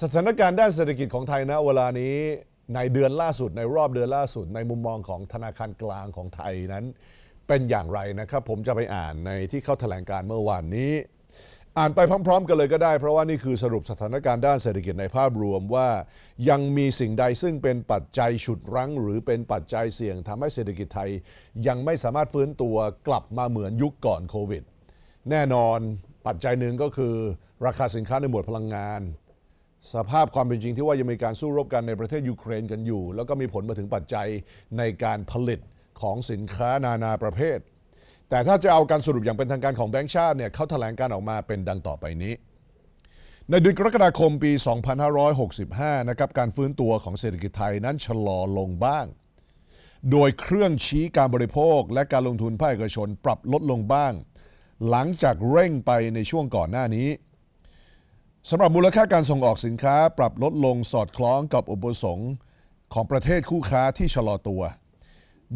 สถานการณ์ด้านเศรษฐกิจของไทยนะเวลานี้ในเดือนล่าสุดในรอบเดือนล่าสุด ในมุมมองของธนาคารกลางของไทยนั้น เป็นอย่างไรนะครับ ผมจะไปอ่านในที่เขาแถลงการเมื่อวานนี้ อ่านไปพร้อม ๆ กันเลยก็ได้ เพราะว่านี่คือสรุปสถานการณ์ด้านเศรษฐกิจในภาพรวมว่า ยังมีสิ่งใดซึ่งเป็นปัจจัยฉุดรั้ง หรือเป็นปัจจัยเสี่ยงทำให้เศรษฐกิจไทย ยังไม่สามารถฟื้นตัวกลับมาเหมือนยุคก่อนโควิด แน่นอนปัจจัยหนึ่งก็คือ ราคาสินค้าในหมวดพลังงาน สภาพความเป็นจริงที่ว่ายังมีการสู้รบกันในประเทศยูเครนกันอยู่ แล้วก็มีผลมาถึงปัจจัยในการผลิตของสินค้านานาประเภท แต่ถ้าจะเอาการสรุปอย่างเป็นทางการของแบงก์ชาติเนี่ยเขาแถลงการออกมาเป็นดังต่อไปนี้ ในเดือนกรกฎาคมปี 2565 นะครับการฟื้นตัวของเศรษฐกิจไทยนั้นชะลอลงบ้าง โดยเครื่องชี้การบริโภค และการลงทุนภาคเอกชนปรับลดลงบ้าง หลังจากเร่งไปในช่วงก่อนหน้านี้ สำหรับมูลค่าการส่งออกสินค้าปรับลดลงสอดคล้องกับอุปสงค์ของประเทศคู่ค้าที่ชะลอตัว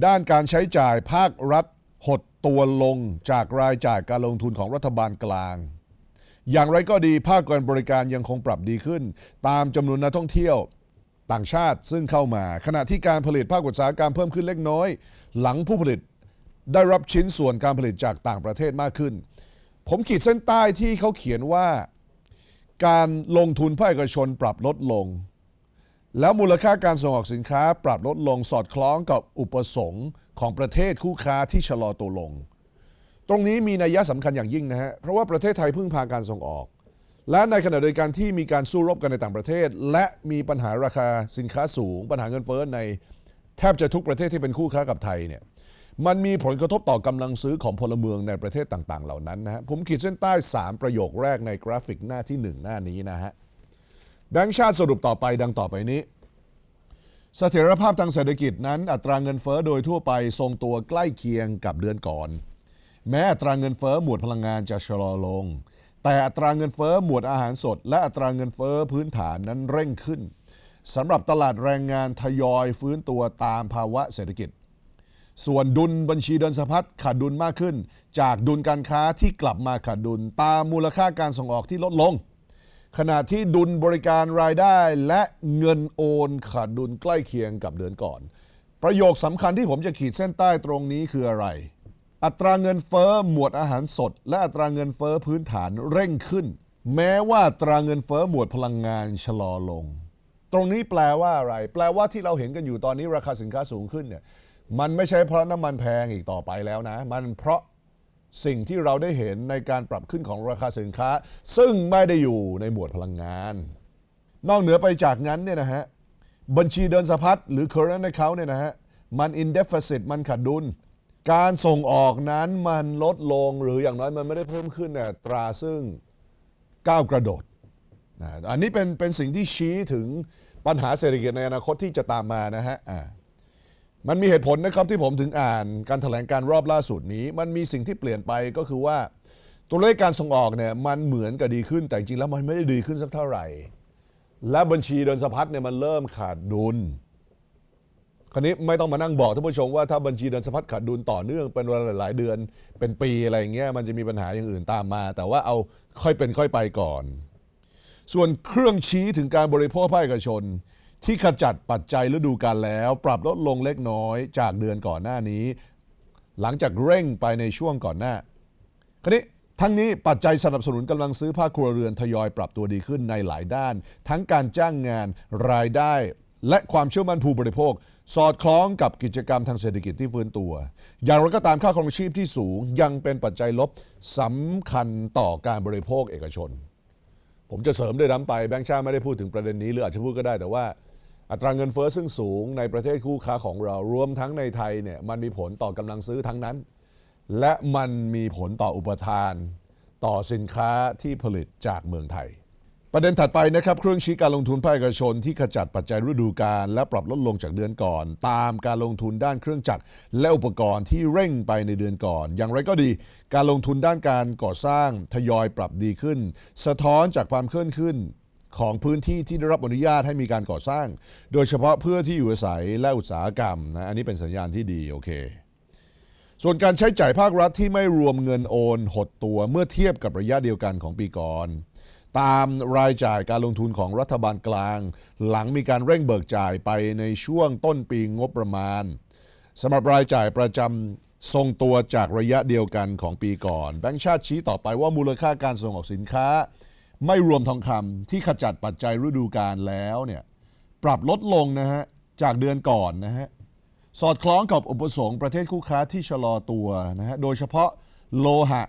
ด้านการใช้จ่ายภาครัฐหดตัวลงจากรายจ่ายการลงทุนของรัฐบาลกลาง อย่างไรก็ดีภาคการบริการยังคงปรับดีขึ้น ตามจำนวนนักท่องเที่ยวต่างชาติซึ่งเข้ามา ขณะที่การผลิตภาคอุตสาหกรรมเพิ่มขึ้นเล็กน้อย หลังผู้ผลิตได้รับชิ้นส่วนการผลิตจากต่างประเทศมากขึ้น ผมขีดเส้นใต้ที่เขาเขียนว่า การลงทุนภาคเอกชนปรับลดลง แล้วมูลค่าการส่งออกสินค้าปรับลดลงสอดคล้องกับอุปสงค์ของประเทศคู่ค้าที่ชะลอตัวลง ตรงนี้มีนัยยะสำคัญอย่างยิ่งนะฮะ เพราะว่าประเทศไทยพึ่งพาการส่งออก และในขณะเดียวกันที่มีการสู้รบกันในต่างประเทศ และมีปัญหาราคาสินค้าสูง ปัญหาเงินเฟ้อในแทบจะทุกประเทศที่เป็นคู่ค้ากับไทยเนี่ย มันมีผลกระทบต่อกำลังซื้อของพลเมืองในประเทศต่าง ๆ เหล่านั้นนะฮะผมขีดเส้นใต้ 3 ประโยคแรกในกราฟิกหน้าที่ 1 หน้านี้นะฮะแบงก์ชาติสรุปต่อไปดังต่อไปนี้เสถียรภาพทางเศรษฐกิจนั้น อัตราเงินเฟ้อโดยทั่วไปทรงตัวใกล้เคียงกับเดือนก่อน แม้อัตราเงินเฟ้อหมวดพลังงานจะชะลอลง แต่อัตราเงินเฟ้อหมวดอาหารสด และอัตราเงินเฟ้อพื้นฐานนั้นเร่งขึ้นสำหรับตลาดแรงงานทยอยฟื้นตัวตามภาวะเศรษฐกิจ ส่วนดุลบัญชีเดินสะพัดขาดดุลมากขึ้น จากดุลการค้าที่กลับมาขาดดุลตามมูลค่าการส่งออกที่ลดลง ขณะที่ดุลบริการรายได้และเงินโอนขาดดุลใกล้เคียงกับเดือนก่อน ประโยคสำคัญที่ผมจะขีดเส้นใต้ตรงนี้คืออะไร อัตราเงินเฟ้อหมวดอาหารสด และอัตราเงินเฟ้อพื้นฐานเร่งขึ้น แม้ว่าอัตราเงินเฟ้อหมวดพลังงานชะลอลง ตรงนี้แปลว่าอะไร แปลว่าที่เราเห็นกันอยู่ตอนนี้ราคาสินค้าสูงขึ้นเนี่ย มันไม่ใช่เพราะน้ำมันแพงอีกต่อไปแล้วนะ มันเพราะสิ่งที่เราได้เห็นในการปรับขึ้นของราคาสินค้า ซึ่งไม่ได้อยู่ในหมวดพลังงาน นอกเหนือไปจากนั้นเนี่ยนะฮะบัญชีเดินสะพัดหรือ current account เนี่ยนะฮะมัน in deficit มันขาดดุล การส่งออกนั้นมันลดลงหรืออย่างน้อยมันไม่ได้เพิ่มขึ้นเนี่ยตราซึ่งก้าวกระโดดนะอันนี้เป็นเป็นสิ่งที่ชี้ถึงปัญหาเศรษฐกิจในอนาคตที่จะตามมานะฮะ มันมีเหตุผลนะครับที่ผมถึงอ่านการถแถลงการรอบล่าสุดนี้ มันมีสิ่งที่เปลี่ยนไปก็คือว่า ตัวเลขการส่งออกเนี่ยมันเหมือนกับดีขึ้นแต่จริงแล้วมันไม่ได้ดีขึ้นสักเท่าไหร่ และบัญชีเดินสะพัดเนี่ยมันเริ่มขาดดุลคราวนี้ไม่ต้องมานั่งบอกท่านผู้ชมว่าถ้าบัญชีเดินสะพัดขาดดุลต่อเนื่องเป็นเวลาหลายเดือน เป็นปีอะไรอย่างเงี้ยมันจะมีปัญหาอย่างอื่นตามมา แต่ว่าเอาค่อยเป็นค่อยไปก่อน ส่วนเครื่องชี้ถึงการบริโภคภาคเอกชน ที่ขจัดปัจจัยฤดูกาลแล้ว ปรับลดลงเล็กน้อยจากเดือนก่อนหน้านี้ หลังจากเร่งไปในช่วงก่อนหน้าคราวนี้ทั้งนี้ปัจจัยสนับสนุนกำลังซื้อภาคครัวเรือนทยอยปรับตัวดีขึ้นในหลายด้าน ทั้งการจ้างงานรายได้ และความเชื่อมั่นผู้บริโภค สอดคล้องกับกิจกรรมทางเศรษฐกิจที่ฟื้นตัว อย่างไรก็ตามค่าครองชีพที่สูงยังเป็นปัจจัยลบสำคัญต่อการบริโภคเอกชน ผมจะเสริมด้วยน้ำไปแบงค์ชาติไม่ได้พูดถึงประเด็นนี้หรืออาจจะพูดก็ได้แต่ว่า อัตราเงินเฟ้อซึ่งสูงในประเทศคู่ค้าของเรารวมทั้งในไทยเนี่ยมันมีผลต่อกำลังซื้อทั้งนั้น และมันมีผลต่ออุปทาน ต่อสินค้าที่ผลิตจากเมืองไทย ประเด็นถัดไปนะครับเครื่องชี้การลงทุนภาคเอกชนที่ขจัดปัจจัยฤดูกาลและปรับลดลงจากเดือนก่อน ตามการลงทุนด้านเครื่องจักรและอุปกรณ์ที่เร่งไปในเดือนก่อน อย่างไรก็ดี การลงทุนด้านการก่อสร้างทยอยปรับดีขึ้น สะท้อนจากความเคลื่อนขึ้นของพื้นที่ที่ได้รับอนุญาตให้มีการก่อสร้าง โดยเฉพาะเพื่อที่อยู่อาศัยและอุตสาหกรรมนะอันนี้เป็นสัญญาณที่ดีโอเคส่วนการใช้จ่ายภาครัฐที่ไม่รวมเงินโอน หดตัวเมื่อเทียบกับระยะเดียวกันของปีก่อน ตามรายจ่ายการลงทุนของรัฐบาลกลาง หลังมีการเร่งเบิกจ่ายไปในช่วงต้นปีงบประมาณสำหรับรายจ่ายประจำทรงตัวจากระยะเดียวกันของปีก่อนแบงก์ชาติชี้ต่อไปว่ามูลค่าการส่งออกสินค้า ไม่รวมทองคำที่ขจัดปัจจัยฤดูกาลแล้วเนี่ยปรับลดลงนะฮะจากเดือนก่อนนะฮะสอดคล้องกับอุปสงค์ประเทศคู่ค้าที่ชะลอตัวนะฮะโดยเฉพาะโลหะ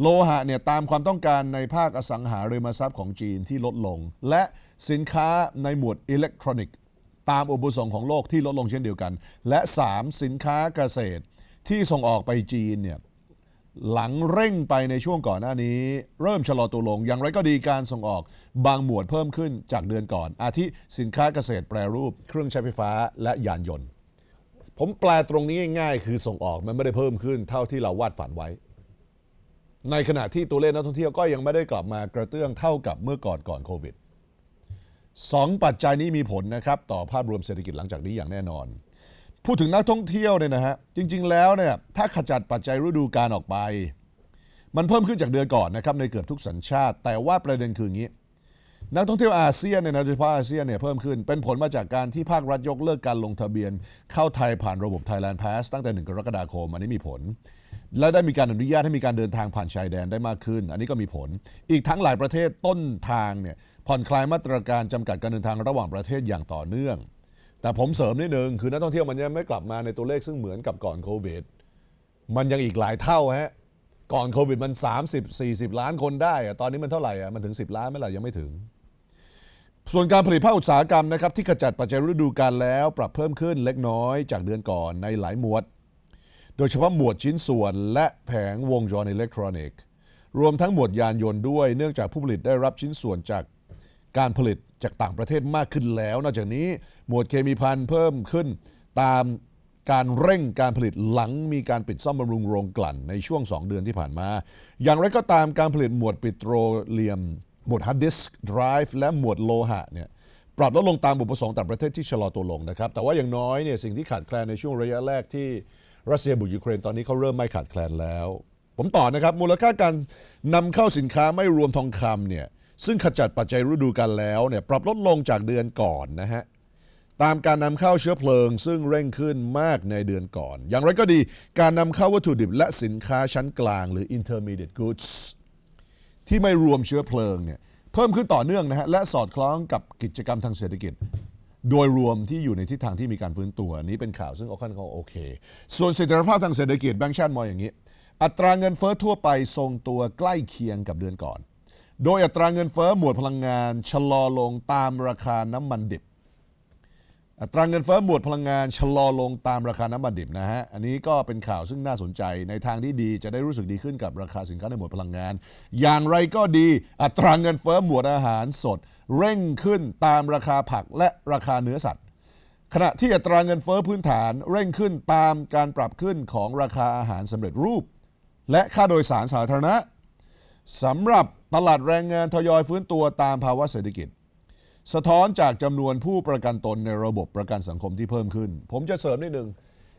โลหะเนี่ยตามความต้องการในภาคอสังหาริมทรัพย์ของจีนที่ลดลง และสินค้าในหมวดอิเล็กทรอนิกส์ตามอุปสงค์ของโลกที่ลดลงเช่นเดียวกัน และ 3 สินค้าเกษตรที่ส่งออกไปจีนเนี่ยหลังเร่งไปในช่วงก่อนหน้านี้ เริ่มชะลอตัวลง อย่างไรก็ดีการส่งออกบางหมวดเพิ่มขึ้นจากเดือนก่อน อาทิสินค้าเกษตรแปรรูป เครื่องใช้ไฟฟ้าและยานยนต์ ผมแปลตรงนี้ง่ายๆ คือส่งออกมันไม่ได้เพิ่มขึ้นเท่าที่เราวาดฝันไว้ ในขณะที่ตัวเลขนักท่องเที่ยวก็ยังไม่ได้กลับมากระเตื้องเท่ากับเมื่อก่อนก่อนโควิดสองปัจจัยนี้มีผลนะครับ ต่อภาพรวมเศรษฐกิจหลังจากนี้อย่างแน่นอน พูดถึงนักท่องเที่ยวเนี่ยนะฮะจริง ๆ แล้วเนี่ยถ้าขจัดปัจจัยฤดูกาลออกไป มันเพิ่มขึ้นจากเดือนก่อนนะครับในเกือบทุกสัญชาติ แต่ว่าประเด็นคืออย่างนี้ นักท่องเที่ยวอาเซียนเนี่ยนะโดยเฉพาะอาเซียนเนี่ยเพิ่มขึ้น เป็นผลมาจากการที่ภาครัฐยกเลิกการลงทะเบียน เข้าไทยผ่านระบบ Thailand Pass ตั้งแต่ 1 กรกฎาคม อันนี้มีผล และได้มีการอนุญาตให้มีการเดินทางผ่านชายแดนได้มากขึ้น อันนี้ก็มีผล อีกทั้งหลายประเทศต้นทางเนี่ยผ่อนคลายมาตรการจำกัดการเดินทางระหว่างประเทศอย่างต่อเนื่อง แต่ผมเสริมนิดนึงคือนักท่องเที่ยวมันยังไม่กลับมาในตัวเลขซึ่งเหมือนกับก่อนโควิดมันยังอีกหลายเท่าฮะก่อนโควิดมัน 30 40 ล้านคนได้อะตอนนี้มันเท่าไหร่อะมันถึง 10 ล้านไหมล่ะยังไม่ถึง ส่วนการผลิตภาคอุตสาหกรรมนะครับที่ขจัดปัจจัยฤดูกาลแล้วปรับเพิ่มขึ้นเล็กน้อยจากเดือนก่อนในหลายหมวด โดยเฉพาะหมวดชิ้นส่วนและแผงวงจรอิเล็กทรอนิกส์รวมทั้งหมวดยานยนต์ด้วย เนื่องจากผู้ผลิตได้รับชิ้นส่วนจากการผลิตจากต่างประเทศมากขึ้นแล้ว นอกจากนี้หมวดเคมีภัณฑ์เพิ่มขึ้นตามการเร่งการผลิตหลังมีการปิดซ่อมบำรุงโรงกลั่นในช่วง 2 เดือนที่ผ่านมา อย่างไรก็ตามการผลิตหมวดปิโตรเลียม หมวดฮาร์ดดิสก์ไดรฟ์และหมวดโลหะเนี่ยปรับลดลงตามอุปสงค์ต่างประเทศที่ชะลอตัวลงนะครับ แต่ว่าอย่างน้อยเนี่ยสิ่งที่ขาดแคลนในช่วงระยะแรกที่รัสเซียบุกยูเครนตอนนี้เขาเริ่มไม่ขาดแคลนแล้ว ผมต่อนะครับ มูลค่าการนำเข้าสินค้าไม่รวมทองคำเนี่ยซึ่งขจัดปัจจัยฤดูกาลแล้วเนี่ยปรับลดลงจากเดือนก่อนนะฮะตามการนำเข้าเชื้อเพลิง ซึ่งเร่งขึ้นมากในเดือนก่อน อย่างไรก็ดี การนำเข้าวัตถุดิบและสินค้าชั้นกลาง หรือ intermediate goods ที่ไม่รวมเชื้อเพลิงเนี่ยเพิ่มขึ้นต่อเนื่องนะฮะและสอดคล้องกับกิจกรรมทางเศรษฐกิจ โดยรวมที่อยู่ในทิศทางที่มีการฟื้นตัวนี้เป็นข่าวซึ่งออค่อนข้างโอเค ส่วนเสถียรภาพทางเศรษฐกิจแบงก์ชาติมองอย่างนี้ อัตราเงินเฟ้อทั่วไปทรงตัวใกล้เคียงกับเดือนก่อน โดยอัตราเงินเฟ้อหมวดพลังงานชะลอลงตามราคาน้ำมันดิบ อัตราเงินเฟ้อหมวดพลังงานชะลอลงตามราคาน้ำมันดิบนะฮะ อันนี้ก็เป็นข่าวซึ่งน่าสนใจในทางที่ดีจะได้รู้สึกดีขึ้นกับราคาสินค้าในหมวดพลังงาน อย่างไรก็ดี อัตราเงินเฟ้อหมวดอาหารสด เร่งขึ้นตามราคาผักและราคาเนื้อสัตว์ ขณะที่อัตราเงินเฟ้อพื้นฐานเร่งขึ้นตามการปรับขึ้นของราคาอาหารสำเร็จรูป และค่าโดยสารสาธารณะสำหรับตลาดแรงงานทยอยฟื้นตัวตามภาวะเศรษฐกิจ สะท้อนจากจำนวนผู้ประกันตนในระบบประกันสังคมที่เพิ่มขึ้น ผมจะเสริมนิดนึง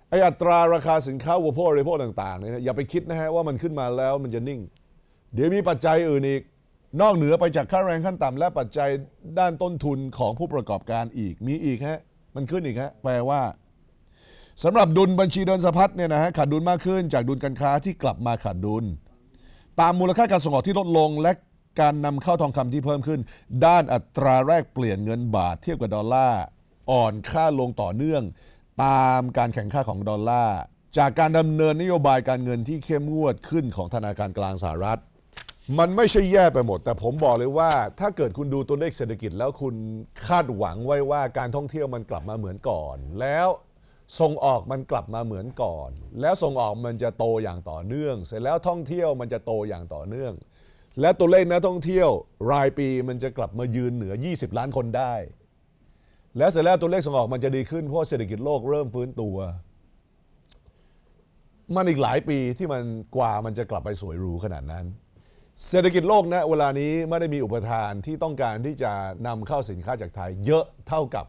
ไออัตราราคาสินค้าอุปโภคบริโภคต่างๆเนี่ยอย่าไปคิดนะฮะว่ามันขึ้นมาแล้วมันจะนิ่ง เดี๋ยวมีปัจจัยอื่นอีก นอกเหนือไปจากค่าแรงขั้นต่ำและปัจจัยด้านต้นทุนของผู้ประกอบการอีกมีอีกฮะมันขึ้นอีกฮะแปลว่าสำหรับดุลบัญชีเดินสะพัดเนี่ยนะฮะขาดดุลมากขึ้นจากดุลการค้าที่กลับมาขาดดุล ตามมูลค่าการส่งออกที่ลดลงและ การนำเข้าทองคำที่เพิ่มขึ้น ด้านอัตราแลกเปลี่ยนเงินบาทเทียบกับดอลลาร์อ่อนค่าลงต่อเนื่อง ตามการแข่งค่าของดอลลาร์จากการดำเนินนโยบายการเงินที่เข้มงวดขึ้นของธนาคารกลางสหรัฐ มันไม่ใช่แย่ไปหมด แต่ผมบอกเลยว่า ถ้าเกิดคุณดูตัวเลขเศรษฐกิจแล้วคุณคาดหวังไว้ว่าการท่องเที่ยวมันกลับมาเหมือนก่อน แล้วส่งออกมันกลับมาเหมือนก่อน แล้วส่งออกมันจะโตอย่างต่อเนื่อง เสร็จแล้วท่องเที่ยวมันจะโตอย่างต่อเนื่อง และตัวเลขนักท่องเที่ยวรายปีมันจะกลับมายืนเหนือ 20 ล้านคนได้ แล้วเสร็จแล้วตัวเลขส่งออกมันจะดีขึ้นเพราะเศรษฐกิจโลกเริ่มฟื้นตัว มันอีกหลายปีที่มันกว่ามันจะกลับไปสวยหรูขนาดนั้น เศรษฐกิจโลกนะเวลานี้ไม่ได้มีอุปทานที่ต้องการที่จะนำเข้าสินค้าจากไทย เยอะเท่ากับ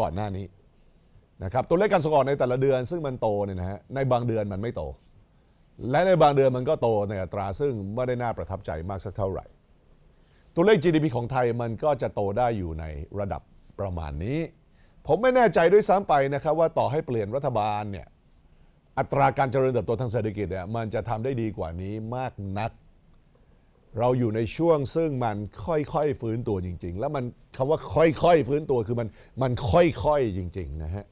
ก่อนหน้านี้นะครับตัวเลขการส่งออกในแต่ละเดือนซึ่งมันโตเนี่ยนะฮะในบางเดือนมันไม่โต และในบางเดือนมันก็โตในอัตราซึ่งไม่ได้น่าประทับใจมากสักเท่าไหร่ ตัวเลข GDP ของไทยมันก็จะโตได้อยู่ในระดับประมาณนี้ ผมไม่แน่ใจด้วยซ้ำไปนะครับว่าต่อให้เปลี่ยนรัฐบาลเนี่ยอัตราการเจริญเติบโตทางเศรษฐกิจเนี่ยมันจะทำได้ดีกว่านี้มากนัก เราอยู่ในช่วงซึ่งมันค่อยๆฟื้นตัวจริง ๆ แล้วมันคำว่าค่อยๆฟื้นตัวคือมันมันค่อยๆจริง ๆ นะฮะ